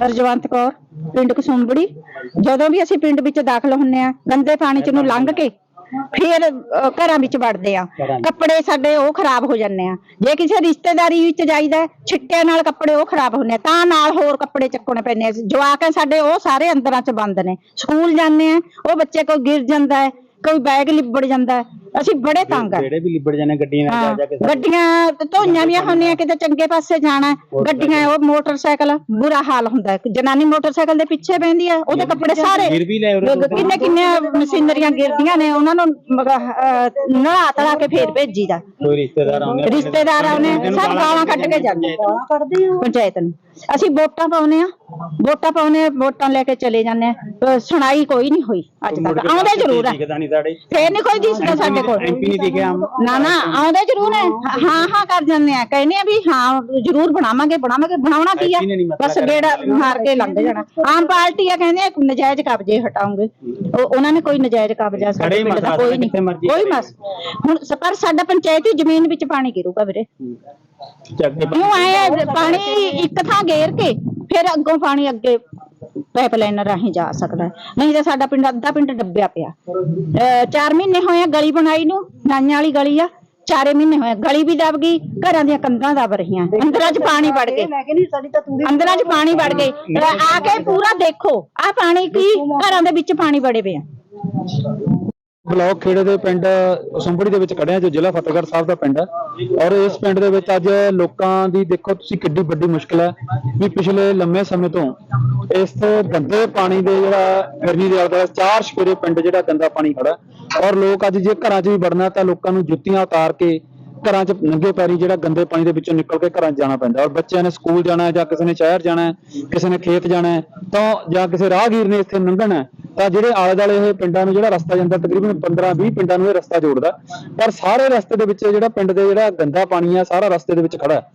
ਰਜਵੰਤ ਕੌਰ ਪਿੰਡ ਕਸੁੰਬੜੀ। ਜਦੋਂ ਵੀ ਅਸੀਂ ਪਿੰਡ ਵਿੱਚ ਦਾਖਲ ਹੁੰਨੇ ਆ ਗੰਦੇ ਪਾਣੀ ਚ ਨੂੰ ਲੰਘ ਕੇ ਫਿਰ ਅਹ, ਘਰਾਂ ਵਿੱਚ ਵੜਦੇ ਆ। ਕੱਪੜੇ ਸਾਡੇ ਉਹ ਖਰਾਬ ਹੋ ਜਾਂਦੇ ਆ। ਜੇ ਕਿਸੇ ਰਿਸ਼ਤੇਦਾਰੀ ਵਿੱਚ ਜਾਈਦਾ ਹੈ, ਛਿੱਟਿਆਂ ਨਾਲ ਕੱਪੜੇ ਉਹ ਖਰਾਬ ਹੁੰਦੇ ਆ। ਤਾਂ ਨਾਲ ਹੋਰ ਕੱਪੜੇ ਚੱਕਣੇ ਪੈਂਦੇ ਆ। ਜਵਾਕ ਆ ਸਾਡੇ ਉਹ ਸਾਰੇ ਅੰਦਰਾਂ ਚ ਬੰਦ ਨੇ। ਸਕੂਲ ਜਾਂਦੇ ਆ ਉਹ ਬੱਚੇ ਕੋਈ ਗਿਰ ਜਾਂਦਾ ਹੈ। ਕੋਈ ਬੈਗ ਲਿਬੜ ਜਾਂਦਾ ਹੈ। ਅਸੀਂ ਬੜੇ ਤੰਗ ਆ। ਜਿਹੜੇ ਵੀ ਲਿਬੜ ਜਾਣੇ ਗੱਡੀਆਂ ਨਾਲ ਜਾ ਕੇ ਗੱਡੀਆਂ ਤੇ ਧੋਈਆਂ ਵੀ ਹੁੰਦੀਆਂ ਕਿਤੇ ਚੰਗੇ ਪਾਸੇ ਜਾਣਾ ਹੈ। ਗੱਡੀਆਂ ਉਹ ਮੋਟਰਸਾਈਕਲ ਬੁਰਾ ਹਾਲ ਹੁੰਦਾ ਹੈ। ਜਨਾਨੀ ਮੋਟਰਸਾਈਕਲ ਦੇ ਪਿੱਛੇ ਬਹਿੰਦੀ ਹੈ ਉਹਦੇ ਕੱਪੜੇ ਸਾਰੇ ਫਿਰ ਵੀ ਲੈ ਉਰੇ ਤੋਂ ਕਿੰਨੇ ਕਿੰਨੇ ਮਸ਼ੀਨਰੀਆਂ ਗਿਰਦੀਆਂ ਨੇ ਉਹਨਾਂ ਨੂੰ ਨਹਾ ਤੜਾ ਕੇ ਫੇਰ ਭੇਜੀਦਾ। ਕੋਈ ਰਿਸ਼ਤੇਦਾਰ ਆਉਂਦੇ ਆ, ਰਿਸ਼ਤੇਦਾਰ ਆਉਨੇ ਸਭ ਗਾਲਾਂ ਕੱਢ ਕੇ ਜਾਂਦੇ ਪੰਚਾਇਤ ਨੂੰ। ਅਸੀਂ ਵੋਟਾਂ ਪਾਉਨੇ ਆ ਵੋਟਾਂ ਪਾਉਨੇ ਵੋਟਾਂ ਲੈ ਕੇ ਚਲੇ ਜਾਂਦੇ ਆ ਸੁਣਾਈ ਕੋਈ ਨਹੀਂ ਹੋਈ ਅੱਜ ਤੱਕ। ਆਉਂਦੇ ਜ਼ਰੂਰ ਆ ਫੇਰ ਨਹੀਂ ਕੋਈ ਦਿਸਦਾ ਸਾਡੇ ਕੋਲ। ਨਾ ਨਾ ਆਉਂਦੇ ਜ਼ਰੂਰ ਹੈ। ਹਾਂ ਹਾਂ ਕਰ ਜਾਂਦੇ ਆ ਕਹਿੰਦੇ ਆ ਵੀ ਹਾਂ ਜ਼ਰੂਰ ਬਣਾਵਾਂਗੇ ਬਣਾਵਾਂਗੇ ਬਣਾਉਣਾ ਕੀ ਆ? ਬਸ ਗੇੜਾ ਮਾਰ ਕੇ ਲੰਘ ਜਾਣਾ। ਆਮ ਪਾਰਟੀ ਆ ਕਹਿੰਦੇ ਆ ਨਜਾਇਜ਼ ਕਬਜ਼ੇ ਹਟਾਉਂਗੇ। ਉਹ ਉਹਨਾਂ ਨੇ ਕੋਈ ਨਜਾਇਜ਼ ਕਬਜ਼ਾ ਸਾਡੇ ਪਿੰਡ ਦਾ ਕੋਈ ਨਹੀਂ। ਕੋਈ। ਮਸ ਹੁਣ ਪਰ ਸਾਡਾ ਪੰਚਾਇਤੀ ਜ਼ਮੀਨ ਵਿੱਚ ਪਾਣੀ ਗਿਰੂਗਾ ਵੀਰੇ। ਕਿਉਂ ਆਏ ਪਾਣੀ ਇੱਕ ਥਾਂ ਗੇਰ ਕੇ, ਫਿਰ ਅੱਗੋਂ ਪਾਣੀ ਅੱਗੇ ਪਾਈਪਲਾਈਨ ਰਾਹੀਂ ਜਾ ਸਕਦਾ ਹੈ। ਨਹੀਂ ਤਾਂ ਸਾਡਾ ਪਿੰਡ ਅੱਧਾ ਪਿੰਡ ਡੱਬਿਆ ਪਿਆ। ਅਹ ਚਾਰ ਮਹੀਨੇ ਹੋਏ ਆ ਗਲੀ ਬਣਾਈ ਨੂੰ, ਨਾਈਆਂ ਵਾਲੀ ਗਲੀ ਆ, ਚਾਰੇ ਮਹੀਨੇ ਹੋਏ ਆ। ਗਲੀ ਵੀ ਦਬ ਗਈ, ਘਰਾਂ ਦੀਆਂ ਕੰਧਾਂ ਦਬ ਰਹੀਆਂ। ਅੰਦਰਾਂ 'ਚ ਪਾਣੀ ਵੜ ਗਏ। ਅੰਦਰਾਂ 'ਚ ਪਾਣੀ ਵੜ ਗਏ। ਅਹ ਆ ਕੇ ਪੂਰਾ ਦੇਖੋ, ਆ ਪਾਣੀ ਕੀ ਘਰਾਂ ਦੇ ਵਿੱਚ ਪਾਣੀ ਵੜੇ ਪਏ ਆ। ਬਲਾਕ ਖੇੜੇ ਦੇ ਪਿੰਡ ਉਸੰਬੜੀ ਦੇ ਵਿੱਚ ਖੜਿਆ ਜੋ ਜ਼ਿਲ੍ਹਾ ਫਤਿਹਗੜ੍ਹ ਸਾਹਿਬ ਦਾ ਪਿੰਡ ਹੈ। ਔਰ ਇਸ ਪਿੰਡ ਦੇ ਵਿੱਚ ਅੱਜ ਲੋਕਾਂ ਦੀ ਦੇਖੋ ਤੁਸੀਂ ਕਿੱਡੀ ਵੱਡੀ ਮੁਸ਼ਕਲ ਹੈ ਵੀ ਪਿਛਲੇ ਲੰਮੇ ਸਮੇਂ ਤੋਂ ਇਸ ਗੰਦੇ ਪਾਣੀ ਦੇ ਜਿਹੜਾ ਫਿਰਨੀ ਦੇ ਆਲੇ ਚਾਰ ਸ਼ਪੇਰੇ ਪਿੰਡ ਜਿਹੜਾ ਗੰਦਾ ਪਾਣੀ ਖੜਾ ਔਰ ਲੋਕ ਅੱਜ ਜੇ ਘਰਾਂ 'ਚ ਵੀ ਵੜਨਾ ਤਾਂ ਲੋਕਾਂ ਨੂੰ ਜੁੱਤੀਆਂ ਉਤਾਰ ਕੇ ਘਰਾਂ 'ਚ ਨੰਗੇ ਪੈਰੀ ਜਿਹੜਾ ਗੰਦੇ ਪਾਣੀ ਦੇ ਵਿੱਚੋਂ ਨਿਕਲ ਕੇ ਘਰਾਂ 'ਚ ਜਾਣਾ ਪੈਂਦਾ ਔਰ ਬੱਚਿਆਂ ਨੇ ਸਕੂਲ ਜਾਣਾ ਹੈ ਜਾਂ ਕਿਸੇ ਨੇ ਸ਼ਹਿਰ ਜਾਣਾ ਹੈ, ਕਿਸੇ ਨੇ ਖੇਤ ਜਾਣਾ ਹੈ, ਤਾਂ ਜਾਂ ਕਿਸੇ ਰਾਹਗੀਰ ਨੇ ਇੱਥੇ ਲੰਘਣਾ ਤਾਂ ਜਿਹੜੇ ਆਲੇ ਦੁਆਲੇ ਇਹ ਪਿੰਡਾਂ ਨੂੰ ਜਿਹੜਾ ਰਸਤਾ ਜਾਂਦਾ, ਤਕਰੀਬਨ 15 20 ਪਿੰਡਾਂ ਨੂੰ ਇਹ ਰਸਤਾ ਜੋੜਦਾ। ਪਰ ਸਾਰੇ ਰਸਤੇ ਦੇ ਵਿੱਚ ਜਿਹੜਾ ਪਿੰਡ ਦੇ ਜਿਹੜਾ ਗੰਦਾ ਪਾਣੀ ਆ, ਸਾਰਾ ਰਸਤੇ ਦੇ ਵਿੱਚ ਖੜਾ ਹੈ।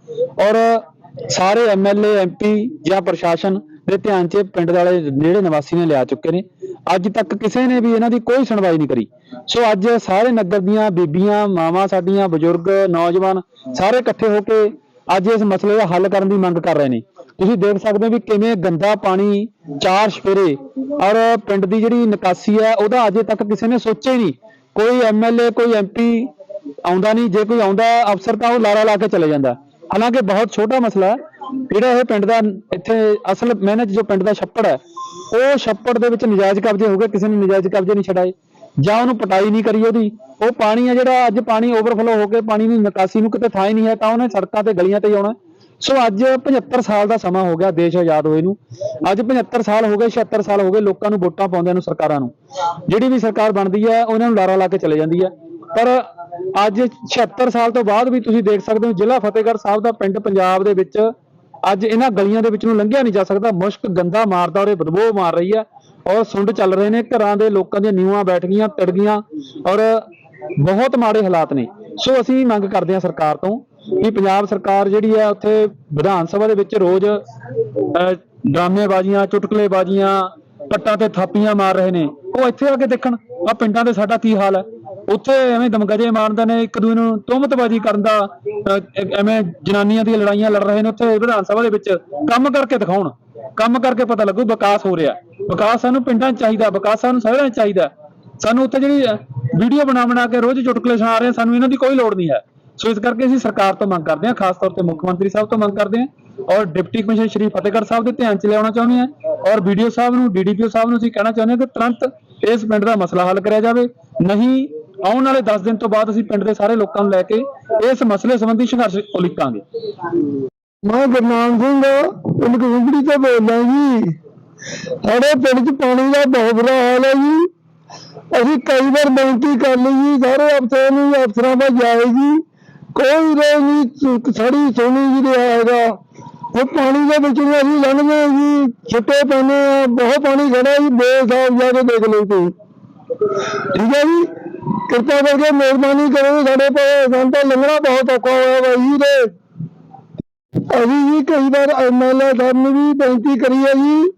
ਔਰ ਸਾਰੇ ਐਮਐਲਏ ਐਮਪੀ ਜਾਂ ਪ੍ਰਸ਼ਾਸਨ ਦੇ ਧਿਆਨ 'ਚ ਪਿੰਡ ਵਾਲੇ ਜਿਹੜੇ ਨਿਵਾਸੀ ਨੇ ਲਿਆ ਚੁੱਕੇ ਨੇ। ਅੱਜ ਤੱਕ ਕਿਸੇ ਨੇ ਵੀ ਇਹਨਾਂ ਦੀ ਕੋਈ ਸੁਣਵਾਈ ਨਹੀਂ ਕਰੀ। ਸੋ ਅੱਜ ਸਾਰੇ ਨਗਰ ਦੀਆਂ ਬੀਬੀਆਂ, ਮਾਵਾਂ ਸਾਡੀਆਂ, ਬਜ਼ੁਰਗ, ਨੌਜਵਾਨ ਸਾਰੇ ਇਕੱਠੇ ਹੋ ਕੇ ਅੱਜ ਇਸ ਮਸਲੇ ਦਾ ਹੱਲ ਕਰਨ ਦੀ ਮੰਗ ਕਰ ਰਹੇ ਨੇ। ਤੁਸੀਂ ਦੇਖ ਸਕਦੇ ਹੋ ਵੀ ਕਿਵੇਂ ਗੰਦਾ ਪਾਣੀ, ਚਾਰ ਸ਼ਪੇਰੇ ਔਰ ਪਿੰਡ ਦੀ ਜਿਹੜੀ ਨਿਕਾਸੀ ਹੈ, ਉਹਦਾ ਅਜੇ ਤੱਕ ਕਿਸੇ ਨੇ ਸੋਚਿਆ ਹੀ ਨਹੀਂ। ਕੋਈ ਐਮਐਲਏ ਕੋਈ ਐਮਪੀ ਆਉਂਦਾ ਨਹੀਂ। ਜੇ ਕੋਈ ਆਉਂਦਾ ਅਫਸਰ, ਤਾਂ ਉਹ ਲਾਰਾ ਲਾ ਕੇ ਚਲੇ ਜਾਂਦਾ। ਹਾਲਾਂਕਿ ਬਹੁਤ ਛੋਟਾ ਮਸਲਾ ਹੈ। ਜਿਹੜਾ ਇਹ ਪਿੰਡ ਦਾ ਇੱਥੇ ਅਸਲ ਮਿਹਨਤ ਜੋ ਪਿੰਡ ਦਾ ਛੱਪੜ ਹੈ, ਉਹ ਛੱਪੜ ਦੇ ਵਿੱਚ ਨਜਾਇਜ਼ ਕਬਜ਼ੇ ਹੋ ਗਏ। ਕਿਸੇ ਨੇ ਨਜਾਇਜ਼ ਕਬਜ਼ੇ ਨਹੀਂ ਛਡਾਏ। ਜਾਂ ਉਹਨੂੰ ਪਟਾਈ ਨਹੀਂ ਕਰੀ ਉਹਦੀ। ਉਹ ਪਾਣੀ ਆ ਜਿਹੜਾ ਅੱਜ ਪਾਣੀ ਓਵਰਫਲੋ ਹੋ ਕੇ ਪਾਣੀ ਦੀ ਨਿਕਾਸੀ ਨੂੰ ਕਿਤੇ ਥਾਂ ਹੀ ਨਹੀਂ ਹੈ, ਤਾਂ ਉਹਨੇ ਸੜਕਾਂ ਤੇ ਗਲੀਆਂ ਤੇ ਆਉਣਾ। ਸੋ ਅੱਜ 75 ਸਾਲ ਦਾ ਸਮਾਂ ਹੋ ਗਿਆ ਦੇਸ਼ ਆਜ਼ਾਦ ਹੋਏ ਨੂੰ। ਅੱਜ 75 ਸਾਲ ਹੋ ਗਏ 76 ਸਾਲ ਹੋ ਗਏ ਲੋਕਾਂ ਨੂੰ ਵੋਟਾਂ ਪਾਉਂਦਿਆਂ ਨੂੰ, ਸਰਕਾਰਾਂ ਨੂੰ। ਜਿਹੜੀ ਵੀ ਸਰਕਾਰ ਬਣਦੀ ਹੈ, ਉਹਨਾਂ ਨੂੰ ਲਾਰਾ ਲਾ ਕੇ ਚਲੇ ਜਾਂਦੀ ਹੈ। ਪਰ ਅੱਜ 76 ਸਾਲ ਤੋਂ ਬਾਅਦ ਵੀ ਤੁਸੀਂ ਦੇਖ ਸਕਦੇ ਹੋ, ਜ਼ਿਲ੍ਹਾ ਫਤਿਹਗੜ੍ਹ ਸਾਹਿਬ ਦਾ ਪਿੰਡ ਪੰਜਾਬ ਦੇ ਵਿੱਚ ਅੱਜ ਇਹਨਾਂ ਗਲੀਆਂ ਦੇ ਵਿੱਚ ਨੂੰ ਲੰਘਿਆ ਨਹੀਂ ਜਾ ਸਕਦਾ। ਮੁਸ਼ਕ ਗੰਦਾ ਮਾਰਦਾ ਔਰ ਇਹ ਬਦਬੂ ਮਾਰ ਰਹੀ ਹੈ। ਔਰ ਸੁੰਡ ਚੱਲ ਰਹੇ ਨੇ, ਘਰਾਂ ਦੇ ਲੋਕਾਂ ਦੀਆਂ ਨੀਵਾਂ ਬੈਠ ਗਈਆਂ ਟੜ ਗਈਆਂ ਔਰ ਬਹੁਤ ਮਾੜੇ ਹਾਲਾਤ ਨੇ। ਸੋ ਅਸੀਂ ਮੰਗ ਕਰਦੇ ਹਾਂ ਸਰਕਾਰ ਤੋਂ ਕਿ ਪੰਜਾਬ ਸਰਕਾਰ ਜਿਹੜੀ ਹੈ ਉੱਥੇ ਵਿਧਾਨ ਸਭਾ ਦੇ ਵਿੱਚ ਰੋਜ਼ ਡਰਾਮੇਬਾਜ਼ੀਆਂ, ਚੁਟਕਲੇਬਾਜ਼ੀਆਂ, ਪੱਟਾਂ ਤੇ ਥਾਪੀਆਂ ਮਾਰ ਰਹੇ ਨੇ। ਉਹ ਇੱਥੇ ਆ ਕੇ ਦੇਖਣ ਆ ਪਿੰਡਾਂ ਦੇ ਸਾਡਾ ਕੀ ਹਾਲ ਹੈ? ਉੱਥੇ ਐਵੇਂ ਦਮਗਜੇ ਮਾਰਦੇ ਨੇ, ਇੱਕ ਦੂਜੇ ਨੂੰ ਤੁਹਮਤਬਾਜ਼ੀ ਕਰਨ ਦਾ ਐਵੇਂ ਜਨਾਨੀਆਂ ਦੀਆਂ ਲੜਾਈਆਂ ਲੜ ਰਹੇ ਨੇ, ਉੱਥੇ ਵਿਧਾਨ ਸਭਾ ਦੇ ਵਿੱਚ ਕੰਮ ਕਰਕੇ ਦਿਖਾਉਣ। ਕੰਮ ਕਰਕੇ ਪਤਾ ਲੱਗੂ ਵਿਕਾਸ ਹੋ ਰਿਹਾ। ਵਿਕਾਸ ਸਾਨੂੰ ਪਿੰਡਾਂ 'ਚ ਚਾਹੀਦਾ ਵਿਕਾਸ ਸਾਨੂੰ ਸ਼ਹਿਰਾਂ 'ਚ ਚਾਹੀਦਾ। ਸਾਨੂੰ ਉੱਥੇ ਜਿਹੜੀ ਵੀਡੀਓ ਬਣਾ ਬਣਾ ਕੇ ਰੋਜ਼ ਚੁਟਕਲੇ ਸੁਣਾ ਰਹੇ ਆ, ਸਾਨੂੰ ਇਹਨਾਂ ਦੀ ਕੋਈ ਲੋੜ ਨਹੀਂ ਹੈ। ਸੋ ਇਸ ਕਰਕੇ ਅਸੀਂ ਸਰਕਾਰ ਤੋਂ ਮੰਗ ਕਰਦੇ ਹਾਂ ਖਾਸ ਤੌਰ ਤੇ ਮੁੱਖ ਮੰਤਰੀ ਸਾਹਿਬ ਤੋਂ ਮੰਗ ਕਰਦੇ ਹਾਂ ਔਰ ਡਿਪਟੀ ਕਮਿਸ਼ਨਰ ਸ਼੍ਰੀ ਫਤਿਹਗੜ੍ਹ ਸਾਹਿਬ ਦੇ ਧਿਆਨ 'ਚ ਲਿਆਉਣਾ ਚਾਹੁੰਦੇ ਹਾਂ ਔਰ ਵੀਡੀਓ ਸਾਹਿਬ ਨੂੰ ਡੀਡੀਪੀਓ ਸਾਹਿਬ ਨੂੰ ਅਸੀਂ ਕਹਿਣਾ ਚਾਹੁੰਦੇ ਹਾਂ ਕਿ ਤੁਰੰਤ ਇਸ ਪਿੰਡ ਦਾ ਮਸਲਾ ਹੱਲ ਕਰਿਆ ਜਾਵੇ। ਨਹੀਂ ਆਉਣ ਵਾਲੇ 10 ਦਿਨ ਤੋਂ ਬਾਅਦ ਅਸੀਂ ਪਿੰਡ ਦੇ ਸਾਰੇ ਲੋਕਾਂ ਨੂੰ ਲੈ ਕੇ ਇਸ ਮਸਲੇ ਸੰਬੰਧੀ ਸੰਘਰਸ਼ ਉਲੀਕਾਂਗੇ। ਮੈਂ ਗੁਰਨਾਮ ਸਿੰਘ, ਪਿੰਡ ਕਸੂੰਬੜੀ ਤੋਂ ਬੋਲਦਾ ਜੀ। ਸਾਡੇ ਪਿੰਡ 'ਚ ਪਾਣੀ ਦਾ ਬਹੁਤ ਬੁਰਾ ਹਾਲ ਹੈ ਜੀ। ਅਸੀਂ ਕਈ ਵਾਰ ਬੇਨਤੀ ਕਰ ਲਈ ਜੀ, ਸਾਰੇ ਅਫਸਰਾਂ ਨੂੰ, ਅਫਸਰਾਂ ਦਾ ਜਾਏਗੀ ਕੋਈ ਰੋ ਨਹੀਂ ਛੜੀ ਸੋਣੀ ਜੀ ਰਿਹਾ ਹੈਗਾ। ਉਹ ਪਾਣੀ ਦੇ ਵਿੱਚ ਅਸੀਂ ਲੰਘਦੇ ਹਾਂ ਜੀ, ਛਿੱਟੇ ਪੈਂਦੇ ਆ ਬਹੁਤ ਪਾਣੀ ਖੜਾ ਜੀ ਬੇਸਾਬ ਜਾ ਕੇ ਦੇਖ ਲਓ ਤੁਸੀਂ। ਠੀਕ ਹੈ ਜੀ? ਕਿਰਪਾ ਕਰਕੇ ਮਿਹਰਬਾਨੀ ਕਰੋ ਸਾਡੇ ਕੋਲ। ਸਾਨੂੰ ਤਾਂ ਲੰਘਣਾ ਬਹੁਤ ਔਖਾ ਹੋਇਆ ਵਾ ਜੀ ਦੇ ਅਸੀਂ ਜੀ ਕਈ ਵਾਰ ਐਮਐਲਏ ਸਾਹਿਬ ਨੂੰ ਵੀ ਬੇਨਤੀ ਕਰੀ ਹੈ ਜੀ।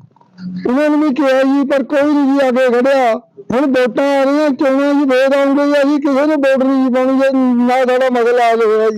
ਉਹਨਾਂ ਨੂੰ ਵੀ ਕਿਹਾ ਜੀ, ਪਰ ਕੋਈ ਨਹੀਂ ਜੀ ਅੱਗੇ ਖੜਿਆ। ਹੁਣ ਵੋਟਾਂ ਆ ਰਹੀਆਂ, ਚੋਣਾਂ ਜੀ ਵੋਟ ਆਉਂਦੇ ਜੀ, ਕਿਸੇ ਨੂੰ ਵੋਟ ਨਹੀਂ ਜੀ ਪਾਉਣੀ, ਜੇ ਨਾ ਸਾਡਾ ਮਸਲਾ ਹੱਲ ਹੋਇਆ ਜੀ।